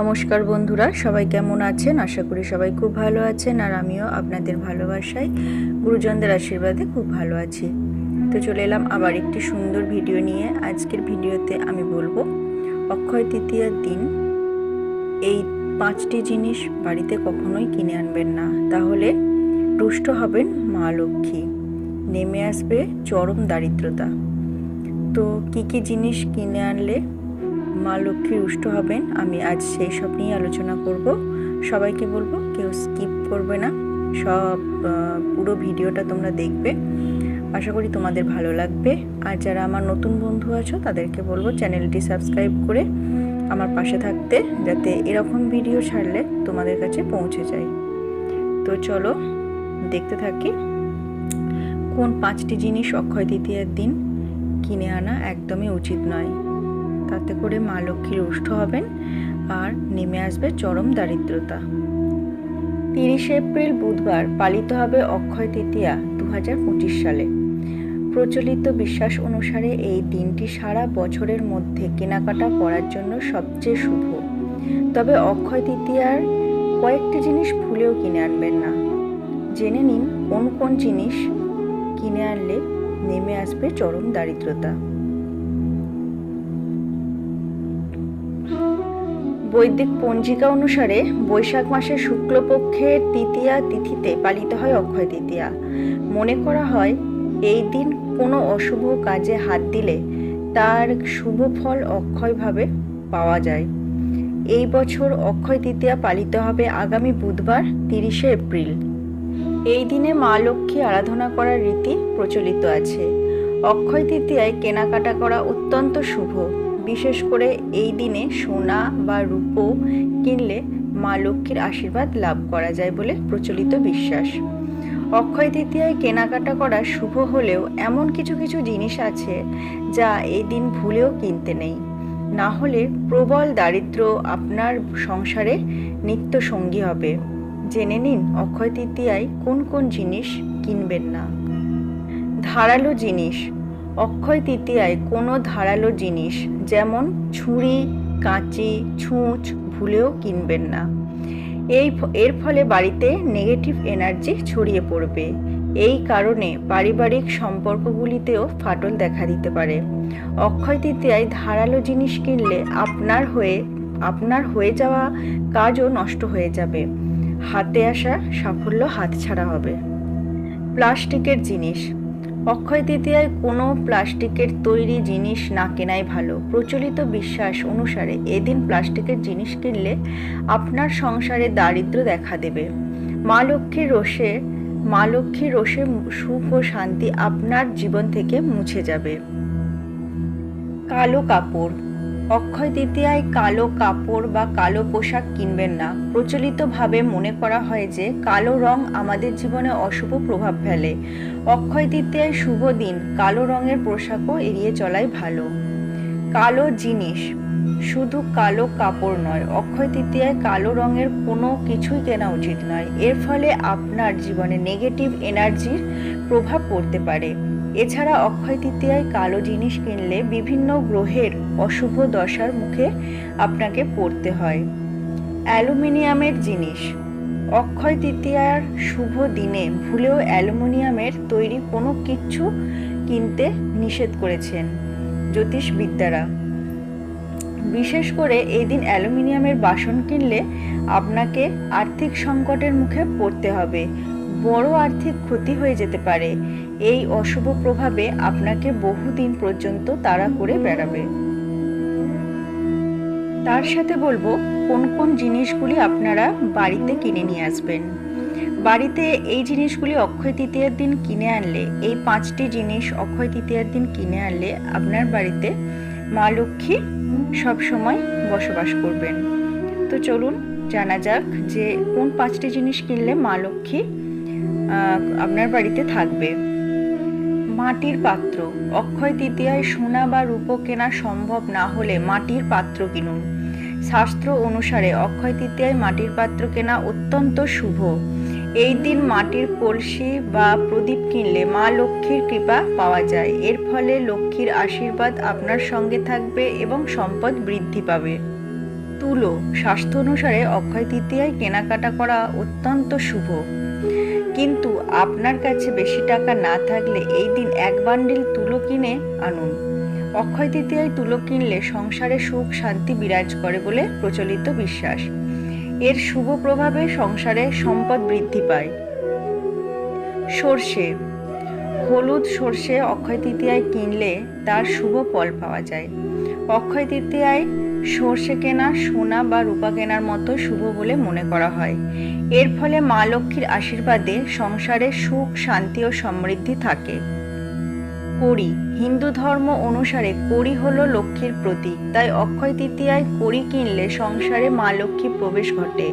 নমস্কার বন্ধুরা, সবাই কেমন আছেন? আশা করি সবাই খুব ভালো আছেন আর আমিও আপনাদের ভালোবাসায়, গুরুজনদের আশীর্বাদে খুব ভালো আছি। তো চলে এলাম আবার একটি সুন্দর ভিডিও নিয়ে। আজকের ভিডিওতে আমি বলব, অক্ষয় তৃতীয়ার দিন এই পাঁচটি জিনিস বাড়িতে কখনোই কিনে আনবেন না। তাহলে রুষ্ট হবেন মা লক্ষ্মী। নেমে আসবে চরম দারিদ্রতা। তো কি কি জিনিস কিনে আনলে মা লক্ষ্মী রুষ্ট হবেন। আমি আজ সেই সব নিয়ে আলোচনা করব। সবাইকে বলব, কেউ স্কিপ করবে না। সব পুরো ভিডিওটা তোমরা দেখবে। আশা করি তোমাদের ভালো লাগবে। আর যারা আমার নতুন বন্ধু আছো, তাদেরকে বলব চ্যানেলটি সাবস্ক্রাইব করে আমার পাশে থাকতে, যাতে এরকম ভিডিও ছাড়লে তোমাদের কাছে পৌঁছে যায়। তো চলো, দেখতে থাকি। কোন পাঁচটি জিনিস অক্ষয় তৃতীয়ার দিন কিনে আনা একদমই উচিত নয়। তাতে করে মা লক্ষ্মী রুষ্ট হবেন আর নেমে আসবে চরম দারিদ্রতা। তিরিশে এপ্রিল বুধবার পালিত হবে অক্ষয় তৃতীয়া দু হাজার পঁচিশ সালে। প্রচলিত বিশ্বাস অনুসারে এই দিনটি সারা বছরের মধ্যে কেনাকাটা করার জন্য সবচেয়ে শুভ। তবে অক্ষয় তৃতীয়ার কয়েকটি জিনিস ভুলেও কিনে আনবেন না। জেনে নিন কোন কোন জিনিস কিনে আনলে নেমে আসবে চরম দারিদ্রতা। বৈদিক পঞ্জিকা অনুসারে বৈশাখ মাসের শুক্লপক্ষের তৃতীয়া তিথিতে পালিত হয় অক্ষয় তৃতীয়া। মনে করা হয়, এই দিন কোনো অশুভ কাজে হাত দিলে তার শুভ ফল অক্ষয়ভাবে পাওয়া যায়। এই বছর অক্ষয় তৃতীয়া পালিত হবে আগামী বুধবার, তিরিশে এপ্রিল। এই দিনে মা লক্ষ্মী আরাধনা করার রীতি প্রচলিত আছে। অক্ষয় তৃতীয়ায় কেনাকাটা করা অত্যন্ত শুভ। বিশেষ করে এই দিনে সোনা বা রূপো কিনলে মা লক্ষ্মীর আশীর্বাদ লাভ করা যায় বলে প্রচলিত বিশ্বাস। অক্ষয় তৃতীয়ায় কেনাকাটা করা শুভ হলেও এমন কিছু কিছু জিনিস আছে যা এই দিন ভুলেও কিনতে নেই। না হলে প্রবল দারিদ্র আপনার সংসারে নিত্য সঙ্গী হবে। জেনে নিন অক্ষয় তৃতীয়ায় কোন কোন জিনিস কিনবেন না। ধারালো জিনিস অক্ষয় তৃতীয়ায় কোনো ধারালো জিনিস, যেমন ছুরি, কাঁচি, ছুঁচ, ভুলেও কিনবেন না। এই এর ফলে বাড়িতে নেগেটিভ এনার্জি ছড়িয়ে পড়বে। এই কারণে পারিবারিক সম্পর্কগুলিতেও ফাটল দেখা দিতে পারে। অক্ষয় তৃতীয়ায় ধারালো জিনিস কিনলে আপনার হয়ে আপনার হয়ে যাওয়া কাজও নষ্ট হয়ে যাবে। হাতে আসা সাফল্য হাতছাড়া হবে। প্লাস্টিকের জিনিস অক্ষয় তৃতীয়ায় কোনো প্লাস্টিকের তৈরি জিনিস না কেনাই ভালো। প্রচলিত বিশ্বাস অনুসারে এদিন প্লাস্টিকের জিনিস কিনলে আপনার সংসারে দারিদ্র দেখা দেবে। মা লক্ষ্মীর রোষে, মা লক্ষ্মীর রোষে সুখ ও শান্তি আপনার জীবন থেকে মুছে যাবে। কালো কাপড় অক্ষয় তৃতীয়ায় কালো কাপড় বা কালো পোশাক কিনবেন না। প্রচলিতভাবে মনে করা হয় যে, কালো রং আমাদের জীবনে অশুভ প্রভাব ফেলে। অক্ষয় তৃতীয়ায় শুভ দিন, কালো রঙের পোশাকও এড়িয়ে চলাই ভালো। কালো জিনিস, শুধু কালো কাপড় নয়, অক্ষয় তৃতীয়ায় কালো রঙের কোনো কিছুই কেনা উচিত নয়। এর ফলে আপনার জীবনে নেগেটিভ এনার্জির প্রভাব পড়তে পারে। এছাড়া অক্ষয় তৃতীয়ায় কালো জিনিস কিনলে বিভিন্ন গ্রহের অশুভ দশার মুখে আপনাকে পড়তে হয়। অ্যালুমিনিয়ামের জিনিস। অক্ষয় তৃতীয়ার শুভ দিনে ভুলেও অ্যালুমিনিয়ামের তৈরি কোনো কিছু কিনতে নিষেধ করেছেন জ্যোতিষবিদ্যারা। বিশেষ করে এই দিন অ্যালুমিনিয়ামের বাসন কিনলে আপনাকে আর্থিক সংকটের মুখে পড়তে হবে। বড় আর্থিক ক্ষতি হয়ে যেতে পারে। এই অশুভ প্রভাবে আপনাকে বহুদিন পর্যন্ত তাড়া করে বেড়াবে। তার সাথে বলব, কোন কোন জিনিসগুলি আপনারা বাড়িতে কিনে নিয়ে আসবেন। বাড়িতে এই জিনিসগুলি অক্ষয় তৃতীয়ার দিন কিনে আনলে, এই পাঁচটি জিনিস অক্ষয় তৃতীয়ার দিন কিনে আনলে আপনার বাড়িতে মা লক্ষ্মী সব সময় বসবাস করবেন। তো চলুন, জানা যাক যে কোন পাঁচটি জিনিস কিনলে মা লক্ষ্মী আপনার বাড়িতে থাকবে। মাটির পাত্র। অক্ষয় তৃতীয়ায় সোনা বা রূপো কেনা সম্ভব না হলে মাটির পাত্র কিনুন। শাস্ত্র অনুসারে অক্ষয় তৃতীয়ায় মাটির পাত্র কেনা অত্যন্ত শুভ। এই দিন মাটির কলসি বা প্রদীপ কিনলে মা লক্ষ্মীর কৃপা পাওয়া যায়। এর ফলে লক্ষ্মীর আশীর্বাদ আপনার সঙ্গে থাকবে এবং সম্পদ বৃদ্ধি পাবে। তুলো। স্বাস্থ্য অনুসারে অক্ষয় তৃতীয়ায় কেনাকাটা করা অত্যন্ত শুভ। কিন্তু আপনার কাছে বেশি টাকা না থাকলে এই দিন এক বান্ডিল তুলো কিনে আনুন। অক্ষয় তৃতীয়ায় তুলো কিনলে সংসারে সুখ, শান্তি বিরাজ করে বলে প্রচলিত বিশ্বাস। এর শুভ প্রভাবে সংসারে সম্পদ বৃদ্ধি পায়। সর্ষে, হলুদ সর্ষে অক্ষয় তৃতীয়ায় কিনলে তার শুভ ফল পাওয়া যায়। অক্ষয় তৃতীয়ায় সর্ষে কেনা, সোনা বা রূপা কেনার মতো শুভ বলে মনে করা হয়। এর ফলে মা লক্ষ্মীর আশীর্বাদে সংসারে সুখ, শান্তি ও সমৃদ্ধি থাকে। কড়ি হিন্দু ধর্ম অনুসারে কড়ি হলো লক্ষ্মীর প্রতীক। তাই অক্ষয় তৃতীয়ায় কড়ি কিনলে সংসারে মা লক্ষ্মী প্রবেশ ঘটে।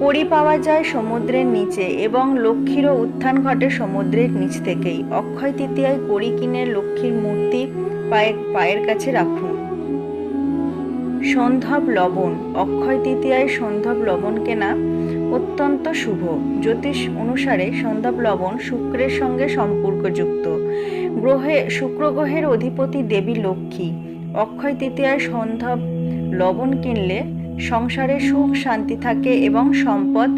কড়ি পাওয়া যায় সমুদ্রের নিচে এবং লক্ষ্মীরও উত্থান ঘটে সমুদ্রের নিচ থেকেই। অক্ষয় তৃতীয়ায় কড়ি কিনে লক্ষ্মীর মূর্তি পায়ে পায়ের কাছে রাখুন। সন্ধব লবণ, অক্ষয় তৃতীয়ায় সন্ধব লবণ কেনা অত্যন্ত শুভ। জ্যোতিষ অনুসারে সন্ধব লবণ শুক্রের সঙ্গে সম্পর্কযুক্ত। গ্রহে, শুক্র গ্রহের অধিপতি দেবী লক্ষ্মী। অক্ষয় তৃতীয়ায় সন্ধব লবণ কিনলে সংসারে সুখ, শান্তি থাকে এবং সম্পদ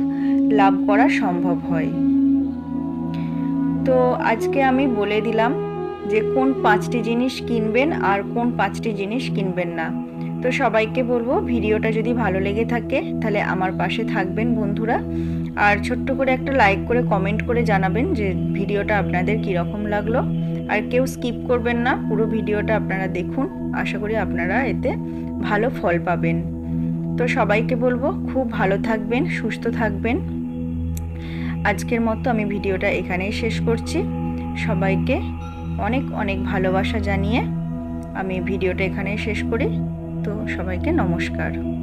লাভ করা সম্ভব হয়। তো আজকে আমি বলে দিলাম যে কোন পাঁচটি জিনিস কিনবেন আর কোন পাঁচটি জিনিস কিনবেন না। তো সবাইকে বলব, ভিডিওটা যদি ভালো লেগে থাকে, তাহলে আমার পাশে থাকবেন বন্ধুরা। আর ছোট্ট করে একটা লাইক করে, কমেন্ট করে জানাবেন যে ভিডিওটা আপনাদের কীরকম লাগল। আর কেউ স্কিপ করবেন না, পুরো ভিডিওটা আপনারা দেখুন। আশা করি আপনারা এতে ভালো ফল পাবেন। তো সবাইকে বলব, খুব ভালো থাকবেন, সুস্থ থাকবেন। আজকের মতো আমি ভিডিওটা এখানেই শেষ করছি। সবাইকে অনেক অনেক ভালোবাসা জানিয়ে আমি ভিডিওটা এখানে শেষ করি। তো সবাইকে নমস্কার।